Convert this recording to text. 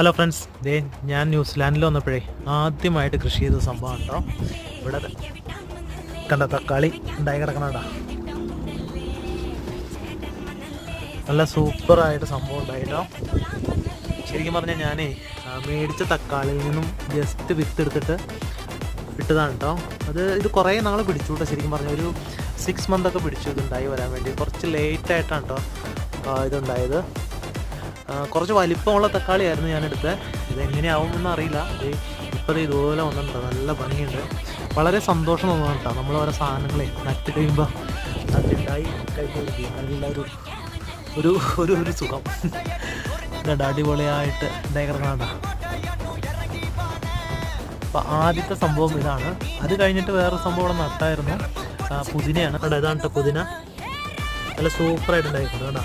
Hello friends ദേ ഞാൻ ന്യൂസിലാൻഡിൽ വന്നപ്പോഴേ ആദ്യമായിട്ട് കൃഷി ചെയ്ത സംഭവം ഉണ്ടോ ഇവിടെ കണ്ട തക്കാളി ഉണ്ടായി കിടക്കണണ്ട നല്ല സൂപ്പറായിട്ട് സംഭവം ഉണ്ടായിട്ടോ ശരിക്കും പറഞ്ഞാൽ ഞാനേ മേടിച്ച തക്കാളിയിൽ നിന്നും ജസ്റ്റ് വിത്ത് എടുത്തിട്ട് ഇട്ടതാണ് കേട്ടോ. അത് ഇത് കുറേ നാൾ പിടിച്ചു ശരിക്കും പറഞ്ഞാൽ ഒരു സിക്സ് മന്ത് ഒക്കെ പിടിച്ചു ഇത് ഉണ്ടായി വരാൻ വേണ്ടി. കുറച്ച് ലേറ്റായിട്ടാണ് കേട്ടോ ഇതുണ്ടായത്. കുറച്ച് വലിപ്പമുള്ള തക്കാളിയായിരുന്നു ഞാൻ എടുത്തത് ഇതെങ്ങനെയാവുമെന്ന് അറിയില്ല. ഇത് ഇപ്പോൾ ദേ ഇതുപോലെ വന്നിട്ടുണ്ട്. നല്ല ഭംഗിയുണ്ട്. വളരെ സന്തോഷം തോന്നുന്നു കേട്ടോ. നമ്മൾ ഓരോ സാധനങ്ങളെ നട്ട് കഴിയുമ്പോൾ നട്ടുണ്ടായി കഴിക്കുമ്പോൾ ഒരു ഒരു ഒരു സുഖം. ഇതുണ്ട് അടിപൊളിയായിട്ട് ഉണ്ടായി അപ്പം ആദ്യത്തെ സംഭവം ഇതാണ്. അത് കഴിഞ്ഞിട്ട് വേറെ സംഭവം ഇവിടെ നട്ടായിരുന്നു. പുതിനയാണ്. കേട്ടോ ഇതാണ് കേട്ടോ പുതിന. നല്ല സൂപ്പറായിട്ട് ഉണ്ടായിട്ടുണ്ട്. കേട്ടോ